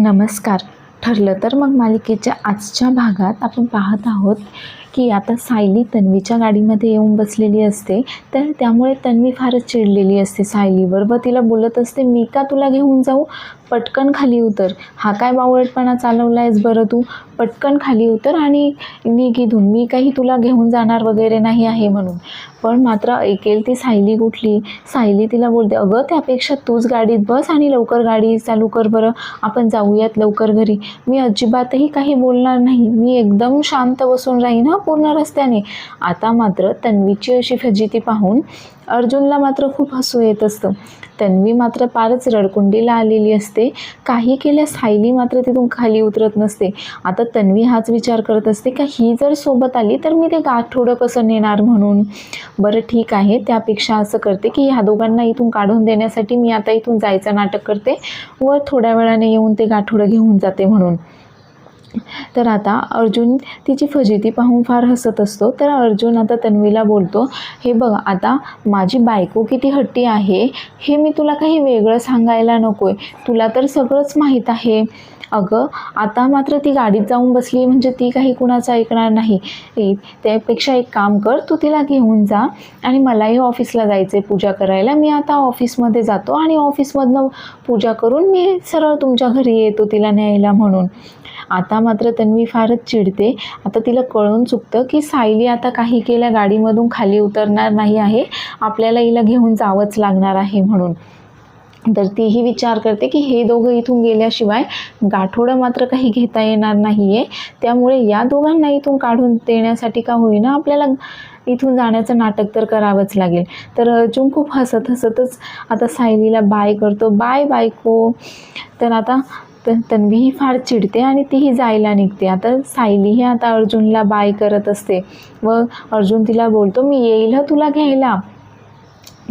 नमस्कार. ठरलं तर मग मालिकेच्या आजच्या भागात आपण पाहत आहोत की आता सायली तन्वीच्या गाडीमध्ये येऊन बसलेली असते तर त्यामुळे तन्वी फारच चिडलेली असते सायलीवर व तिला बोलत असते मी का तुला घेऊन जाऊ? पटकन खाली उतर. हा काय बावळटपणा चालवला आहेस बरं तू? पटकन खाली उतर आणि निघ इथून. मी काही तुला घेऊन जाणार वगैरे नाही आहे म्हणून. पण मात्र ऐकेल ती सायली कुठली सायली तिला बोलते अगं त्यापेक्षा तूच गाडीत बस आणि लवकर गाडी चालू कर बरं. आपण जाऊयात लवकर घरी. मी अजिबातही काही बोलणार नाही. मी एकदम शांत बसून राहीन हा? पूर्ण रस्त्याने. आता मात्र तन्वीची अशी फजिती पाहून अर्जुनला मात्र खूप हसू येत असतं. तन्वी मात्र फारच रडकुंडीला आलेली असते. काही केल्यास सायली मात्र तिथून खाली उतरत नसते. आता तन्वी हाच विचार करत असते का ही जर सोबत आली तर मी ते गाठोडं कसं नेणार म्हणून? बरं ठीक आहे त्यापेक्षा असं करते की ह्या दोघांना इथून काढून देण्यासाठी मी आता इथून जायचं नाटक करते. व थोड्या वेळाने येऊन ते गाठोडं घेऊन जाते म्हणून. तर आता अर्जुन तिची फजिती पाहून फार हसत असतो. तर अर्जुन आता तन्वीला बोलतो हे बघ आता माझी बायको किती हट्टी आहे हे मी तुला काही वेगळं सांगायला नको आहे तुला तर सगळंच माहीत आहे. अगं आता मात्र ती गाडीत जाऊन बसली म्हणजे ती काही कुणाचं ऐकणार नाही. त्यापेक्षा एक काम कर तू तिला घेऊन जा आणि मलाही ऑफिसला जायचं आहे पूजा करायला. मी आता ऑफिसमध्ये जातो आणि ऑफिसमधनं पूजा करून मी सरळ तुमच्या घरी येतो तिला न्यायला म्हणून. आता मात्र तन्वी फारच चिडते. आता तिला कळून चुकतं की सायली आता काही केल्या गाडीमधून खाली उतरणार नाही आहे. आपल्याला हिला घेऊन जावंच लागणार आहे म्हणून. तर तीही विचार करते की हे दोघं इथून गेल्याशिवाय गाठोडं मात्र काही घेता येणार नाही आहे त्यामुळे या दोघांना इथून काढून देण्यासाठी का होईना आपल्याला इथून जाण्याचं नाटक तर करावंच लागेल. तर अर्जुन खूप हसत हसतच आता सायलीला बाय करतो. बाय बायको. तर आता तर तन्वीही फार चिडते आणि तीही जायला निघते. आता सायलीही आता अर्जुनला बाय करत असते. व अर्जुन तिला बोलतो मी येईल तुला घ्यायला.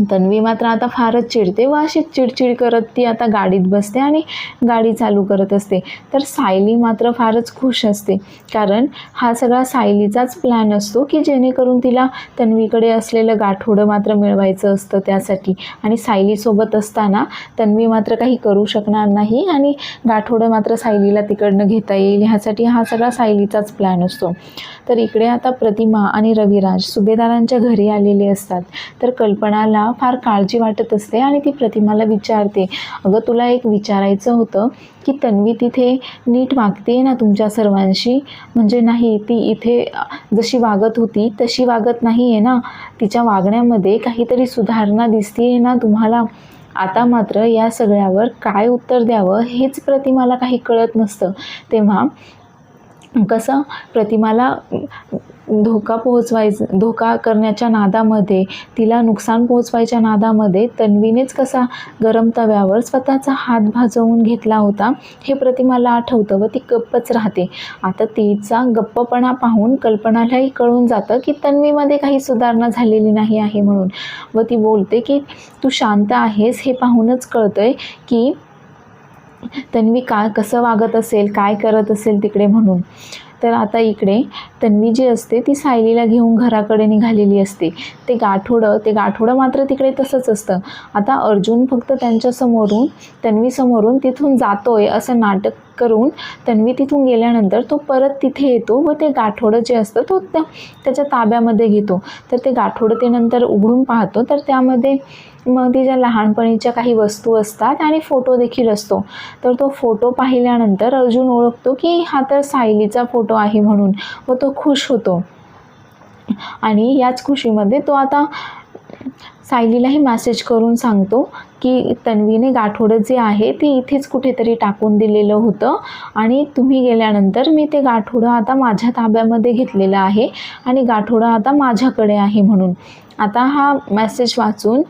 तन्वी मात्र आता फारच चिडते व अशी चिडचिड करत ती आता गाडीत बसते आणि गाडी चालू करत असते. तर सायली मात्र फारच खुश असते. कारण हा सगळा सायलीचाच प्लॅन असतो की जेणेकरून तिला तन्वीकडे असलेलं गाठोडं मात्र मिळवायचं असतं त्यासाठी. आणि सायलीसोबत असताना तन्वी मात्र काही करू शकणार नाही आणि गाठोडं मात्र सायलीला तिकडनं घेता येईल. ह्यासाठी हा सगळा सायलीचाच प्लॅन असतो. तर इकडे आता प्रतिमा आणि रविराज सुभेदारांच्या घरी आलेले असतात. तर कल्पनाला फार काळजी वाटत असते आणि ती प्रतिमाला विचारते अगं तुला एक विचारायचं होतं की तन्वी तिथे नीट वागते ना तुमच्या सर्वांशी? म्हणजे नाही ती इथे जशी वागत होती तशी वागत नाही आहे ना? तिच्या वागण्यामध्ये काहीतरी सुधारणा दिसते आहे ना तुम्हाला? आता मात्र या सगळ्यावर काय उत्तर द्यावं हेच प्रतिमाला काही कळत नसतं. तेव्हा कसं प्रतिमाला धोका पोहोचवायचं धोका करण्याच्या नादामध्ये तिला नुकसान पोहोचवायच्या नादामध्ये तन्वीनेच कसा गरम तव्यावर स्वतःचा हात भाजवून घेतला होता हे प्रतिमाला आठवतं व ती गप्पच राहते. आता तिचा गप्पपणा पाहून कल्पनालाही कळून जातं की तन्वीमध्ये काही सुधारणा झालेली नाही आहे म्हणून. व ती बोलते की तू शांत आहेस हे पाहूनच कळतंय की तन्वी का कसं वागत असेल काय करत असेल तिकडे म्हणून. तर आता इकडे तन्वी जी असते ती सायलीला घेऊन घराकडे निघालेली असते. ते गाठोडं ते गाठोडं मात्र तिकडे तसंच असतं. आता अर्जुन फक्त त्यांच्यासमोरून तन्वीसमोरून तिथून जातोय असं नाटक करून तन्वी तिथून गेल्यानंतर तो परत तिथे येतो. व ते गाठोडं जे असतं तो त्या त्याच्या ताब्यामध्ये घेतो. तर ते गाठोडं ते नंतर उघडून पाहतो. तर त्यामध्ये मग तिच्या लहानपणीच्या काही वस्तू असतात आणि फोटो देखील असतो. तर तो फोटो पाहिल्यानंतर अर्जुन ओळखतो की हा तर सायलीचा फोटो आहे म्हणून व तो खुश होतो. आणि याच खुशीमध्ये तो आता सायलीलाही मॅसेज करून सांगतो की तन्वीने गाठोडं जे आहे ते इथेच कुठेतरी टाकून दिलेलं होतं. आणि तुम्ही गेल्यानंतर मी ते गाठोडं आता माझ्या ताब्यामध्ये घेतलेलं आहे आणि गाठोडं आता माझ्याकडे आहे म्हणून. आता हा मॅसेज वाचून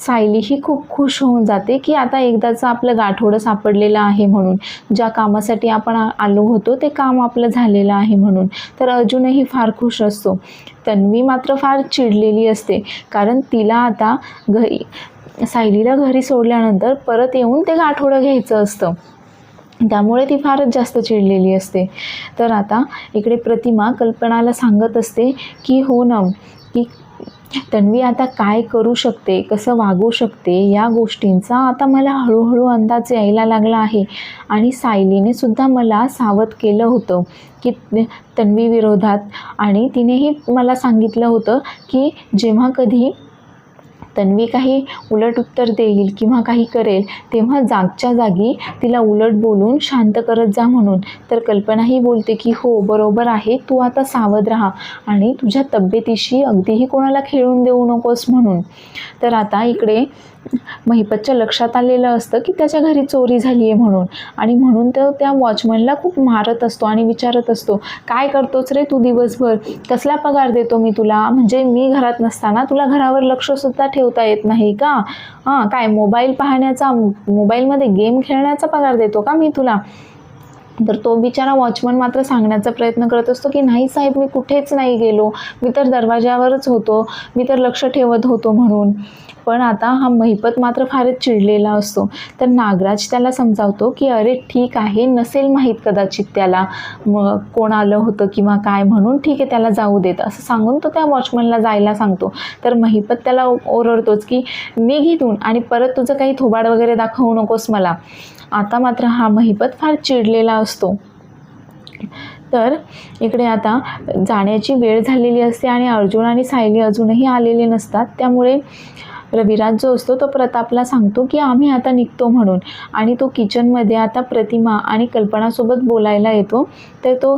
सायली ही खूप खुश होऊन जाते की आता एकदाचं आपलं गाठोडं सापडलेलं आहे म्हणून. ज्या कामासाठी आपण आलो होतो ते काम आपलं झालेलं आहे म्हणून. तर अर्जुनही फार खुश असतो. तन्वी मात्र फार चिडलेली असते. कारण तिला आता घरी सायलीला घरी सोडल्यानंतर परत येऊन ते गाठोडं घ्यायचं असतं. त्यामुळे ती फारच जास्त चिडलेली असते. तर आता इकडे प्रतिमा कल्पनाला सांगत असते की हो ना की तन्वी आता काय करू शकते कसं वागू शकते या गोष्टींचा आता मला हळूहळू अंदाज यायला लागला आहे. आणि सायलीने सुद्धा मला सावध केलं होतं की तन्वी विरोधात. आणि तिनेही मला सांगितलं होतं की जेव्हा कधी तन्वी काही उलट उत्तर देईल किंवा काही करेल तेव्हा जागच्या जागी तिला उलट बोलून शांत करत जा म्हणून. तर कल्पनाही बोलते की हो बरोबर आहे तू आता सावध राहा आणि तुझ्या तब्येतीशी अगदीही कोणाला खेळून देऊ नकोस म्हणून. तर आता इकडे महिपतच्या लक्षात आलेलं असतं की त्याच्या घरी चोरी झाली आहे म्हणून. आणि म्हणून तो त्या वॉचमनला खूप मारत असतो आणि विचारत असतो काय करतोच रे तू दिवसभर? कसला पगार देतो मी तुला? म्हणजे मी घरात नसताना तुला घरावर लक्षसुद्धा ठेवता येत नाही का? हां काय मोबाईल पाहण्याचा मोबाईलमध्ये गेम खेळण्याचा पगार देतो का मी तुला? तर तो बिचारा वॉचमन मात्र सांगण्याचा प्रयत्न करत असतो की नाही साहेब मी कुठेच नाही गेलो. मी तर दरवाजावरच होतो. मी तर लक्ष ठेवत होतो म्हणून. पण आता हा महिपत मात्र फारच चिडलेला असतो. तर नागराज त्याला समजावतो की अरे ठीक आहे नसेल माहीत कदाचित त्याला. मग कोण आलं होतं किंवा काय म्हणून ठीक आहे त्याला जाऊ देत. असं सांगून तो त्या वॉचमनला जायला सांगतो. तर महिपत त्याला ओरडतोच की निघ इथून आणि परत तुझं काही थोबाड वगैरे दाखवू नकोस मला. आता मात्र हा महिपत फार चिडलेला असतो. तर इकडे आता जाण्याची वेळ झालेली असते आणि अर्जुन आणि सायली अजूनही आलेले नसतात. त्यामुळे रविराज जो असतो तो प्रतापला सांगतो की आम्ही आता निघतो म्हणून. आणि तो किचनमध्ये आता प्रतिमा आणि कल्पनासोबत बोलायला येतो. तर तो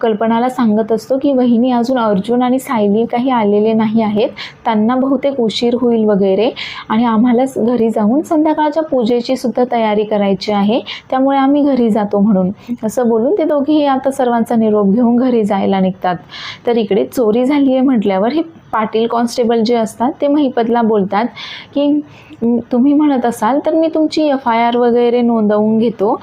कल्पनाला सांगत असतो की वहिनी अजून अर्जुन आणि सायली काही आलेले नाही आहेत. त्यांना बहुतेक उशीर होईल वगैरे. आणि आम्हाला घरी जाऊन संध्याकाळच्या पूजेची सुद्धा तयारी करायची आहे. त्यामुळे आम्ही घरी जातो म्हणून. असं बोलून ते दोघेही आता सर्वांचा निरोप घेऊन घरी जायला निघतात. तर इकडे चोरी झाली आहे म्हटल्यावर हे पाटील कॉन्स्टेबल जे असतात ते महिपतला बोलतात की तुम्ही म्हणत असाल तर मी तुमची एफ आय आर वगैरे नोंदवून घेतो.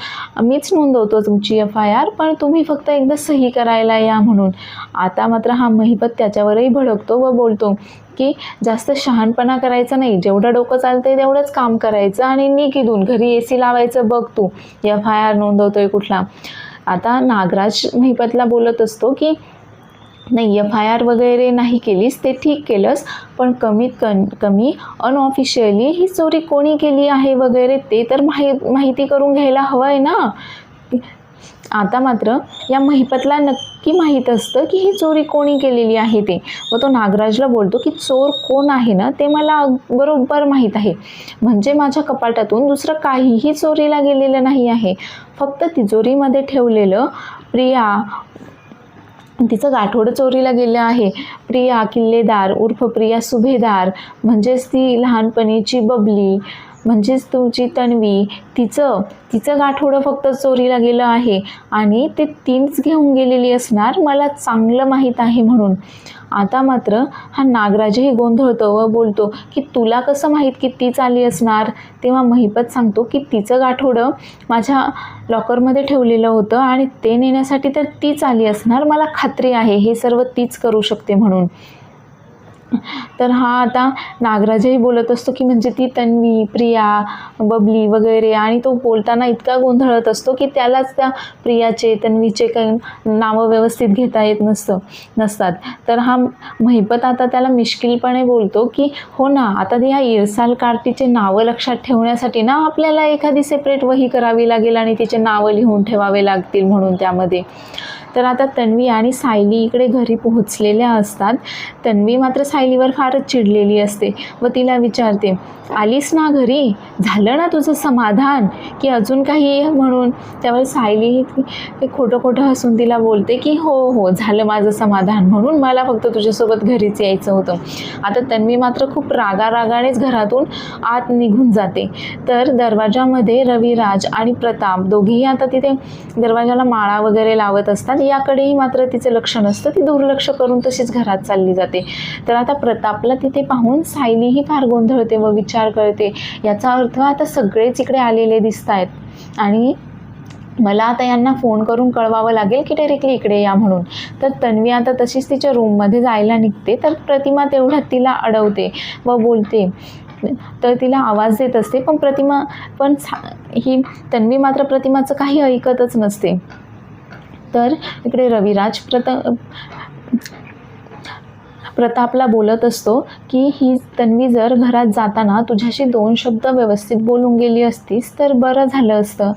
मीच नोंदवतो तुमची एफ आय आर पण तुम्ही फक्त एकदा सही करायला या म्हणून. आता मात्र हा महिपत त्याच्यावरही भडकतो व बोलतो की जास्त शहाणपणा करायचा नाही. जेवढं डोकं चालतंय तेवढंच काम करायचं आणि निकिदून घरी ए सी लावायचं बघ तू. एफ आय आर नोंदवतोय कुठला. आता नागराज महिपतला बोलत असतो की नाही एफ आय आर वगैरे नाही केलीस ते ठीक केलंस पण कमीत कन कमी अनऑफिशियली ही चोरी कोणी केली आहे वगैरे ते तर माहि माहिती करून घ्यायला हवं आहे ना. आता मात्र या महिपतला नक्की माहीत असतं की ही चोरी कोणी केलेली आहे ते. व तो नागराजला बोलतो की चोर कोण आहे ना ते मला बरोबर माहीत आहे. म्हणजे माझ्या कपाटातून दुसरं काहीही चोरीला गेलेलं नाही आहे. फक्त तिजोरीमध्ये ठेवलेलं प्रिया तिचं गाठोडं चोरीला गेलं आहे. प्रिया किल्लेदार उर्फ प्रिया सुभेदार. म्हणजेच ती लहानपणीची बबली. म्हणजेच तुमची तन्वी. तिचं तिचं गाठोडं फक्त चोरीला गेलं आहे. आणि ते तीच घेऊन गेलेली असणार? मला चांगलं माहीत आहे म्हणून. आता मात्र हा नागराजही गोंधळतो व बोलतो की तुला कसं माहीत की तीच आली असणार? तेव्हा महिपत सांगतो की तिचं गाठोडं माझ्या लॉकरमध्ये ठेवलेलं होतं आणि ते नेण्यासाठी तर तीच आली असणार. मला खात्री आहे. हे सर्व तीच करू शकते म्हणून. तर हा आता नागराजही बोलत असतो की म्हणजे ती तन्वी प्रिया बबली वगैरे आणि तो बोलताना इतका गोंधळत असतो की त्यालाच त्या प्रियाचे तन्वीचे काही नावं व्यवस्थित घेता येत नसतं नसतात. तर हा महिपत आता त्याला मिश्किलपणे बोलतो की हो ना आता ह्या इरसाल कार्टीचे नावं लक्षात ठेवण्यासाठी ना आपल्याला एखादी सेपरेट वही करावी लागेल आणि तिचे नावं लिहून ठेवावे लागतील म्हणून त्यामध्ये. तर आता तन्वी आणि सायली इकडे घरी पोहोचलेल्या असतात. तन्वी मात्र सायलीवर फारच चिडलेली असते व तिला विचारते आलीस ना घरी? झालं ना तुझं समाधान? की अजून काही आहे म्हणून? त्यावर सायली खोटं खोटं हसून तिला बोलते की हो हो झालं माझं समाधान म्हणून मला फक्त तुझ्यासोबत घरीच यायचं होतं. आता तन्वी मात्र खूप रागारागानेच घरातून आत निघून जाते. तर दरवाजामध्ये रविराज आणि प्रताप दोघेही आता तिथे दरवाजाला माळा वगैरे लावत असतात. याकडेही मात्र तिचं लक्ष नसतं. ती दुर्लक्ष करून तशीच घरात चालली जाते. तर आता प्रतापला तिथे पाहून सायलीही फार गोंधळते व विचार करते. याचा अर्थ आता सगळेच इकडे आलेले दिसत आहेत आणि मला आता यांना फोन करून कळवावं लागेल की डायरेक्टली इकडे या म्हणून. तर तन्वी आता तशीच तिच्या रूममध्ये जायला निघते. तर प्रतिमा तेवढ्यात तिला अडवते व बोलते. तर तिला आवाज देत असते. पण प्रतिमा पण सा- ही तन्वी मात्र प्रतिमाचं काही ऐकतच नसते. तर इकडे रविराज प्रत प्रतापला बोलत असतो की ही तन्वी जर घरात जाताना तुझ्याशी दोन शब्द व्यवस्थित बोलून गेली असतीस तर बरं झालं असतं.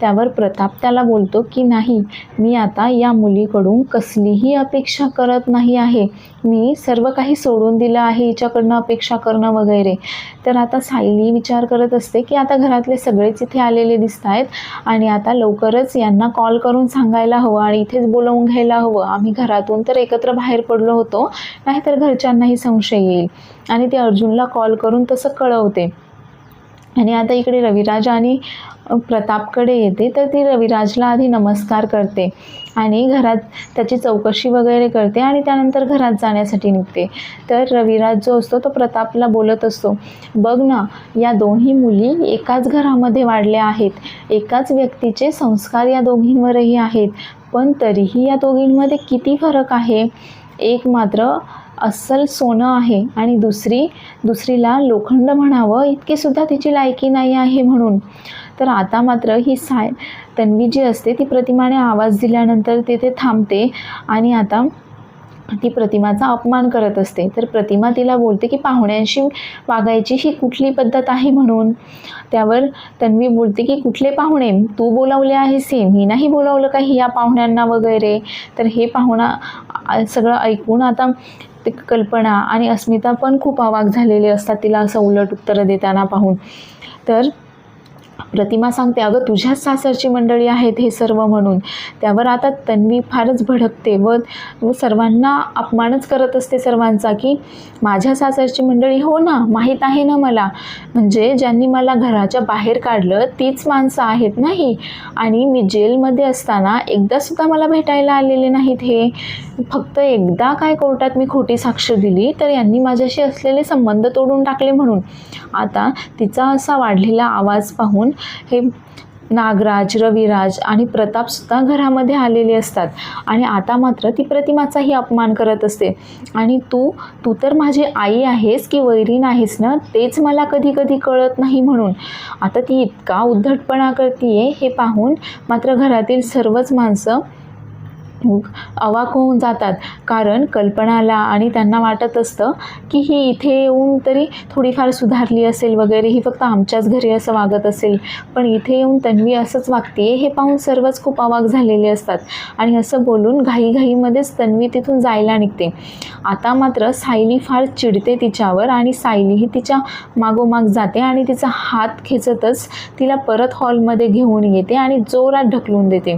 त्यावर प्रताप त्याला बोलतो की नाही मी आता या मुलीकडून कसलीही अपेक्षा करत नाही आहे. मी सर्व काही सोडून दिलं आहे हिच्याकडनं अपेक्षा करणं वगैरे. तर आता सायली विचार करत असते की आता घरातले सगळेच इथे आलेले दिसत आहेत आणि आता लवकरच यांना कॉल करून सांगायला हवं आणि इथेच बोलवून घ्यायला हवं. आम्ही घरातून तर एकत्र बाहेर पडलो होतो नाहीतर घरच्यांनाही संशय येईल. आणि ते अर्जुनला कॉल करून तसं कळवते. आणि आता इकडे रविराज आणि प्रतापकडे येते तर ती रविराजला आधी नमस्कार करते आणि घरात त्याची चौकशी वगैरे करते आणि त्यानंतर घरात जाण्यासाठी निघते. तर रविराज जो असतो तो प्रतापला बोलत असतो बघ ना या दोन्ही मुली एकाच घरामध्ये वाढल्या आहेत. एकाच व्यक्तीचे संस्कार या दोघींवरही आहेत. पण तरीही या दोघींमध्ये किती फरक आहे? एक मात्र अस्सल सोनं आहे आणि दुसरी दुसरीला लोखंड म्हणावं इतकी सुद्धा तिची लायकी नाही आहे म्हणून. तर आता मात्र ही साय तन्वी जी असते ती प्रतिमाने आवाज दिल्यानंतर तिथे थांबते आणि आता ती प्रतिमाचा अपमान करत असते. तर प्रतिमा तिला बोलते की पाहुण्यांशी वागायची ही कुठली पद्धत आहे म्हणून? त्यावर तन्वी बोलते की कुठले पाहुणे? तू बोलावले आहेस हे. मी नाही बोलावलं काही या पाहुण्यांना वगैरे. तर हे पाहुणा सगळं ऐकून आता ते कल्पना आणि अस्मिता पण खूप अवाक झालेले असतात तिला असं उलट उत्तरं देताना पाहून. तर प्रतिमा सांगते अगं तुझ्याच सासरची मंडळी आहेत हे सर्व म्हणून. त्यावर आता तन्वी फारच भडकते व सर्वांना अपमानच करत असते सर्वांचा की माझ्या सासरची मंडळी हो ना माहीत आहे ना मला. म्हणजे ज्यांनी मला घराच्या बाहेर काढलं तीच माणसं आहेत नाही. आणि मी जेलमध्ये असताना एकदासुद्धा मला भेटायला आलेले नाहीत हे. फक्त एकदा काय कोर्टात मी खोटी साक्ष दिली तर यांनी माझ्याशी असलेले संबंध तोडून टाकले म्हणून. आता तिचा असा वाढलेला आवाज पाहून हे नागराज रविराज आणि प्रतापसुद्धा घरामध्ये आलेले असतात. आणि आता मात्र ती प्रतिमाचाही अपमान करत असते. आणि तू तू तर माझी आई आहेस की वैरीण आहेस ना? तेच मला कधी कधी कळत नाही म्हणून. आता ती इतका उद्धटपणा करते हे पाहून मात्र घरातील सर्वच माणसं अवाक होऊन जातात. कारण कल्पनाला आणि त्यांना वाटत असतं की ही इथे येऊन तरी थोडीफार सुधारली असेल वगैरे ही फक्त आमच्याच घरी असं वागत असेल. पण इथे येऊन तन्वी असंच वागते हे पाहून सर्वच खूप अवाक झालेले असतात. आणि असं बोलून घाईघाईमध्येच तन्वी तिथून जायला निघते. आता मात्र सायली फार चिडते तिच्यावर आणि सायलीही तिच्या मागोमाग जाते आणि तिचा हात खेचतच तिला परत हॉलमध्ये घेऊन येते आणि जोरात ढकलून देते.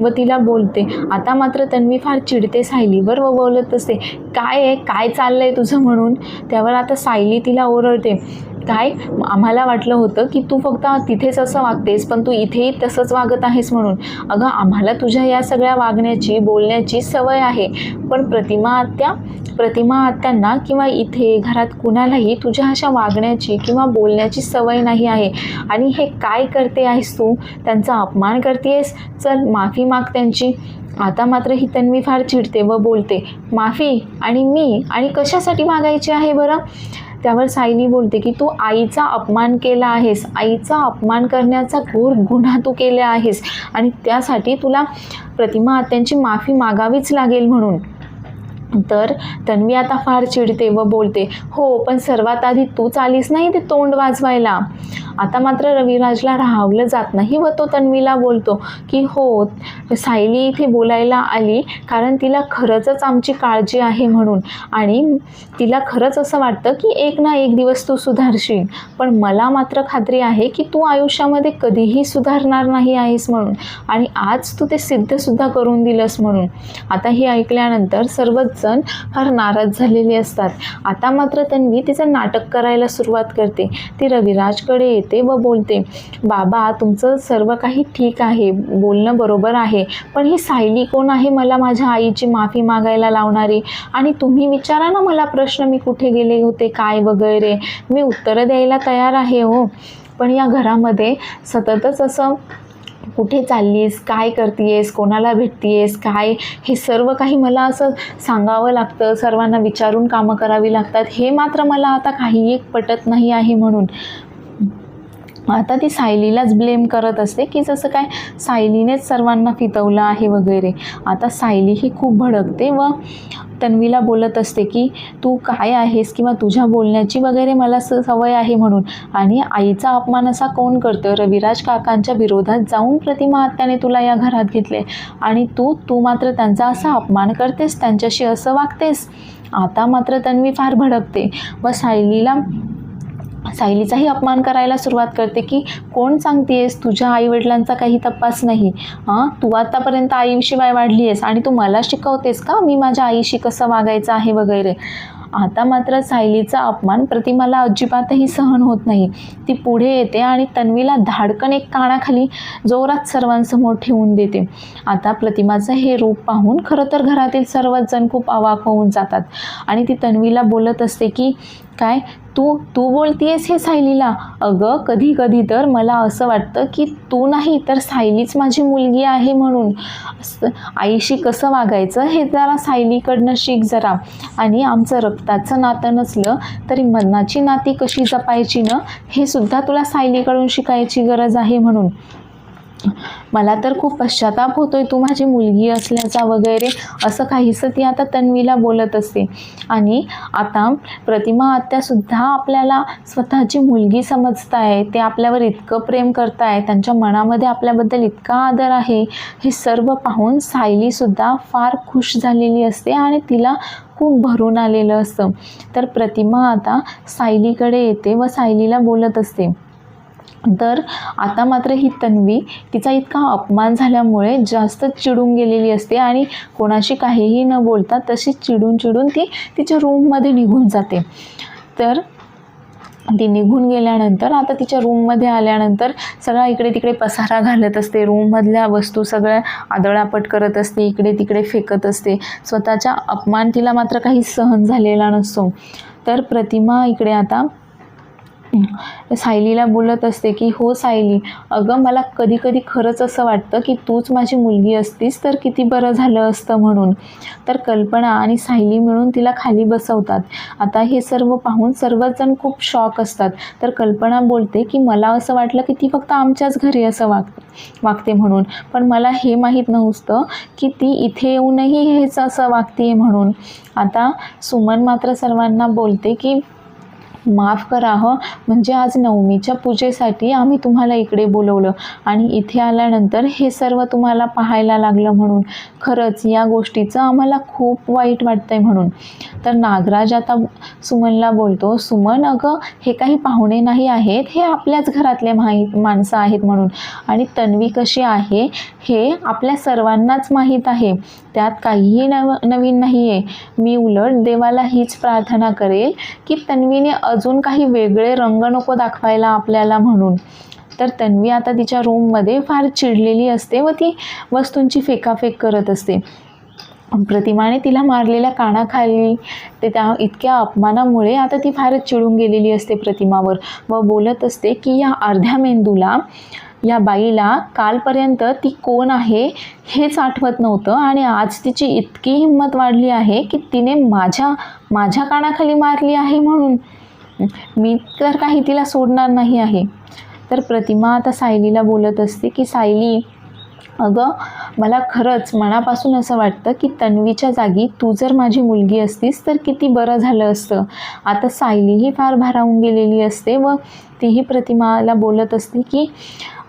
व तिला बोलते आता मात्र तन्वी फार चिडते सायलीवर व बोलत असते काय आहे? काय चाललं आहे तुझं म्हणून? त्यावर आता सायली तिला ओरडते काय? आम्हाला वाटलं होतं की तू फक्त तिथेच असं वागतेस पण तू इथेही तसंच वागत आहेस म्हणून. अगं आम्हाला तुझ्या या सगळ्या वागण्याची बोलण्याची सवय आहे पण प्रतिमा आत्या प्रतिमा आत्यांना किंवा इथे घरात कुणालाही तुझ्या अशा वागण्याची किंवा बोलण्याची सवय नाही आहे. आणि हे काय करते आहेस तू? त्यांचा अपमान करतेस? चल माफी माग त्यांची. आता मात्र ही तन्वी फार चिडते व बोलते माफी आणि मी आणि कशासाठी मागायची आहे बरं? त्यावर सायली बोलते की तू आईचा अपमान केला आहेस. आईचा अपमान करण्याचा घोर गुन्हा तू केला आहेस. आणि त्यासाठी तुला प्रतिमा आत्यांची माफी मागावीच लागेल म्हणून. तर तन्वी आता फार चिडते व बोलते हो पण सर्वात आधी तूच आलीस नाही ते तोंड वाजवायला? आता मात्र रविराजला राहावलं जात नाही व तो तन्वीला बोलतो की हो सायली इथे बोलायला आली कारण तिला खरंचच आमची काळजी आहे म्हणून आणि तिला खरंच असं वाटतं की एक ना एक दिवस तू सुधारशील पण मला मात्र खात्री आहे की तू आयुष्यामध्ये कधीही सुधारणार नाही आहेस म्हणून आणि आज तू ते सिद्धसुद्धा करून दिलंस म्हणून. आता हे ऐकल्यानंतर सर्वच जण फार नाराज झालेले असतात. आता मात्र तन्वी तिचं नाटक करायला सुरुवात करते. ती रविराजकडे येते व बोलते बाबा तुमचं सर्व काही ठीक आहे. बोलणं बरोबर आहे. पण ही सायली कोण आहे? मला माझ्या आईची माफी मागायला लावणारी. आणि तुम्ही विचारा ना मला प्रश्न मी कुठे गेले होते काय वगैरे? मी उत्तरं द्यायला तयार आहे हो. पण या घरामध्ये सततच असं कुठे चाललीस? काय करतीयेस? कोणाला भेटतीयेस? काय? हे सर्व काही मला असं सांगावं लागतं. सर्वांना विचारून कामं करावी लागतात. हे मात्र मला आता काही एक पटत नाही आहे म्हणून. आता ती सायलीलाच ब्लेम करत असते की जसं काय सायलीनेच सर्वांना फितवलं आहे वगैरे. आता सायली ही खूप भडकते व तन्वीला बोलत असते की तू काय आहेस किंवा तुझ्या बोलण्याची वगैरे मला स सवय आहे म्हणून. आणि आईचा अपमान असा कोण करतं रविराज काकांच्या विरोधात जाऊन प्रतिमा आत्याने तुला या घरात घेतले. आणि तू तू मात्र त्यांचा असा अपमान करतेस त्यांच्याशी असं वागतेस. आता मात्र तन्वी फार भडकते व सायलीला सायलीचाही अपमान करायला सुरुवात करते की कोण सांगतेस तुझ्या आईवडिलांचा काही तपास नाही. हां तू आत्तापर्यंत आईशिवाय वाढली आहेस आणि तू मला शिकवतेस का? मी माझ्या आईशी कसं वागायचं आहे वगैरे? आता मात्र सायलीचा अपमान प्रतिमाला अजिबातही सहन होत नाही. ती पुढे येते आणि तन्वीला धाडकन एक कानाखाली जोरात सर्वांसमोर ठेवून देते. आता प्रतिमाचं हे रूप पाहून खरं तर घरातील सर्वच जण खूप अवाक होऊन जातात आणि ती तन्वीला बोलत असते की काय? तू तू बोलतीयेस हे सायलीला? अगं कधी कधी तर मला असं वाटतं की तू नाही तर सायलीच माझी मुलगी आहे म्हणून. आईशी कसं वागायचं हे जरा सायलीकडनं शिक जरा. आणि आमचं रक्ताचं नातं नसलं तरी मनाची नाती कशी जपायची ना हे सुद्धा तुला सायलीकडून शिकायची गरज आहे म्हणून. मला तर खूप पश्चाताप होतोय तू माझी मुलगी असल्याचा वगैरे असं काहीसं ती आता तन्वीला बोलत असते. आणि आता प्रतिमा आत्यासुद्धा आपल्याला स्वतःची मुलगी समजताय ते आपल्यावर इतकं प्रेम करताय त्यांच्या मनामध्ये आपल्याबद्दल इतका आदर आहे हे सर्व पाहून सायलीसुद्धा फार खुश झालेली असते आणि तिला खूप भरून आलेलं असतं. तर प्रतिमा आता सायलीकडे येते व सायलीला बोलत असते. तर आता मात्र ही तन्वी तिचा इतका अपमान झाल्यामुळे जास्त चिडून गेलेली असते आणि कोणाशी काहीही न बोलता तशी चिडून चिडून ती तिच्या रूममध्ये निघून जाते. तर ती निघून गेल्यानंतर आता तिच्या रूममध्ये आल्यानंतर सगळा इकडे तिकडे पसारा घालत असते रूममधल्या वस्तू सगळ्या आदळापट करत असते इकडे तिकडे फेकत असते. स्वतःचा अपमान तिला मात्र काही सहन झालेला नसतो. तर प्रतिमा इकडे आता सायलीला बोलत असते की हो सायली अगं मला कधी कधी खरंच असं वाटतं की तूच माझी मुलगी असतीस तर किती बरं झालं असतं म्हणून. तर कल्पना आणि सायली मिळून तिला खाली बसवतात. आता हे सर्व पाहून सर्वच जण खूप शॉक असतात. तर कल्पना बोलते की मला असं वाटलं की ती फक्त आमच्याच घरी असं वाग वागते म्हणून. पण मला हे माहीत नव्हतं की ती इथे येऊनही हेच असं वागते म्हणून. आता सुमन मात्र सर्वांना बोलते की माफ करा हं. म्हणजे आज नवमीच्या पूजेसाठी आम्ही तुम्हाला इकडे बोलवलं आणि इथे आल्यानंतर हे सर्व तुम्हाला पाहायला लागलं म्हणून. खरंच या गोष्टीचं आम्हाला खूप वाईट वाटतंय म्हणून. तर नागराज आता सुमनला बोलतो सुमन अगं हे काही पाहुणे नाही आहेत. हे आपल्याच घरातले माहीत माणसं आहेत म्हणून. आणि तन्वी कशी आहे? हे आपल्या सर्वांनाच माहीत आहे. त्यात काहीही नव नवीन नाही आहे मी उलट देवाला हीच प्रार्थना करेल की तन्वीने अजून काही वेगळे रंग नको दाखवायला आपल्याला म्हणून. तर तन्वी आता तिच्या रूममध्ये फार चिडलेली असते व ती वस्तूंची फेकाफेक करत असते. प्रतिमाने तिला मारलेल्या कानाखाली ते त्या इतक्या अपमानामुळे आता ती फारच चिडून गेलेली असते प्रतिमावर व बोलत असते की या अर्ध्या मेंदूला या बाईला कालपर्यंत ती कोण आहे हेच आठवत नव्हतं आणि आज तिची इतकी हिंमत वाढली आहे की तिने माझ्या माझ्या कानाखाली मारली आहे म्हणून. मी तर काही तिला सोडणार नाही आहे. तर प्रतिमा आता सायलीला बोलत असते की सायली अगं मला खरंच मनापासून असं वाटतं की तन्वीच्या जागी तू जर माझी मुलगी असतीस तर किती बरं झालं असतं. आता सायलीही फार भारावून गेलेली असते व तीही प्रतिमाला बोलत असते की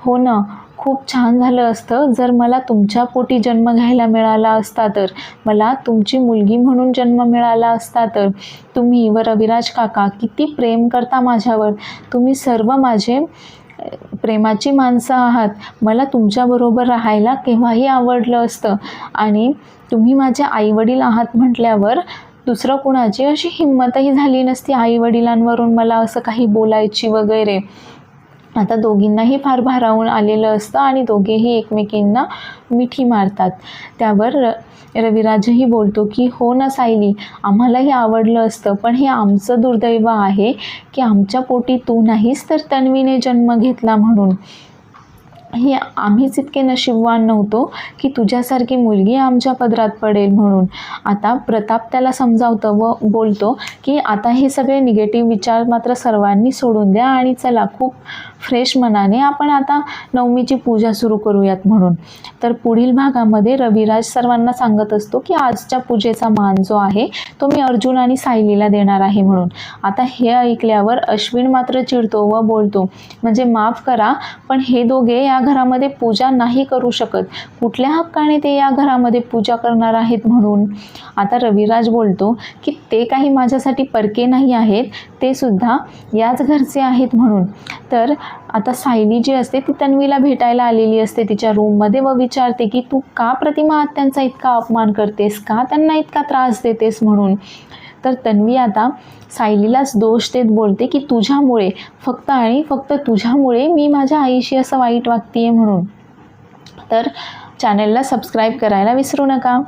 हो ना. खूप छान झालं असतं. जर मला तुमच्या पोटी जन्म घ्यायला मिळाला असता तर मला तुमची मुलगी म्हणून जन्म मिळाला असता तर तुम्ही व रविराज काका किती प्रेम करता माझ्यावर. तुम्ही सर्व माझे प्रेमाची माणसं आहात. मला तुमच्याबरोबर राहायला केव्हाही आवडलं असतं. आणि तुम्ही माझे आईवडील आहात म्हटल्यावर दुसरं कुणाची अशी हिंमतही झाली नसती आईवडिलांवरून मला असं काही बोलायची वगैरे. आता दोघींनाही फार भारावून आलेलं असतं आणि दोघेही एकमेकींना मिठी मारतात. त्यावर र रविराजही बोलतो की हो ना सायली आम्हालाही आवडलं असतं पण हे आमचं दुर्दैव आहे की आमच्या पोटी तू नाहीस तर तन्वीने जन्म घेतला म्हणून. हे आम्हीच इतके नशीबवान नव्हतो की तुझ्यासारखी मुलगी आमच्या पदरात पडेल म्हणून. आता प्रताप त्याला समजावतं व बोलतो की आता हे सगळे निगेटिव्ह विचार मात्र सर्वांनी सोडून द्या आणि चला खूप फ्रेश मनाने आपण आता नवमीची पूजा सुरू करूयात म्हणून. तर पुढील भागामध्ये रविराज सर्वांना सांगत असतो की आजच्या पूजेचा मान जो आहे तो मी अर्जुन आणि सायलीला देणार आहे म्हणून. आता हे ऐकल्यावर अश्विन मात्र चिडतो व बोलतो म्हणजे माफ करा पण हे दोघे या घरामध्ये पूजा नाही करू शकत. कुठल्या हक्काने ते या घरामध्ये पूजा करणार आहेत म्हणून? आता रविराज बोलतो की ते काही माझ्यासाठी परके नाही आहेत ते सुद्धा याच घरचे आहेत म्हणून. तर आता सायली जी असते ती तन्वीला भेटायला आलेली असते तिच्या रूममध्ये व विचारते की तू का प्रतिमा आत्यांचा इतका अपमान करतेस? का त्यांना इतका त्रास देतेस म्हणून? तर तन्वी आता सायलीलाच दोष देत बोलते की तुझ्यामुळे फक्त आणि फक्त तुझ्यामुळे मी माझ्या आईशी असं वाईट वागते म्हणून. तर चॅनलला सबस्क्राईब करायला विसरू नका.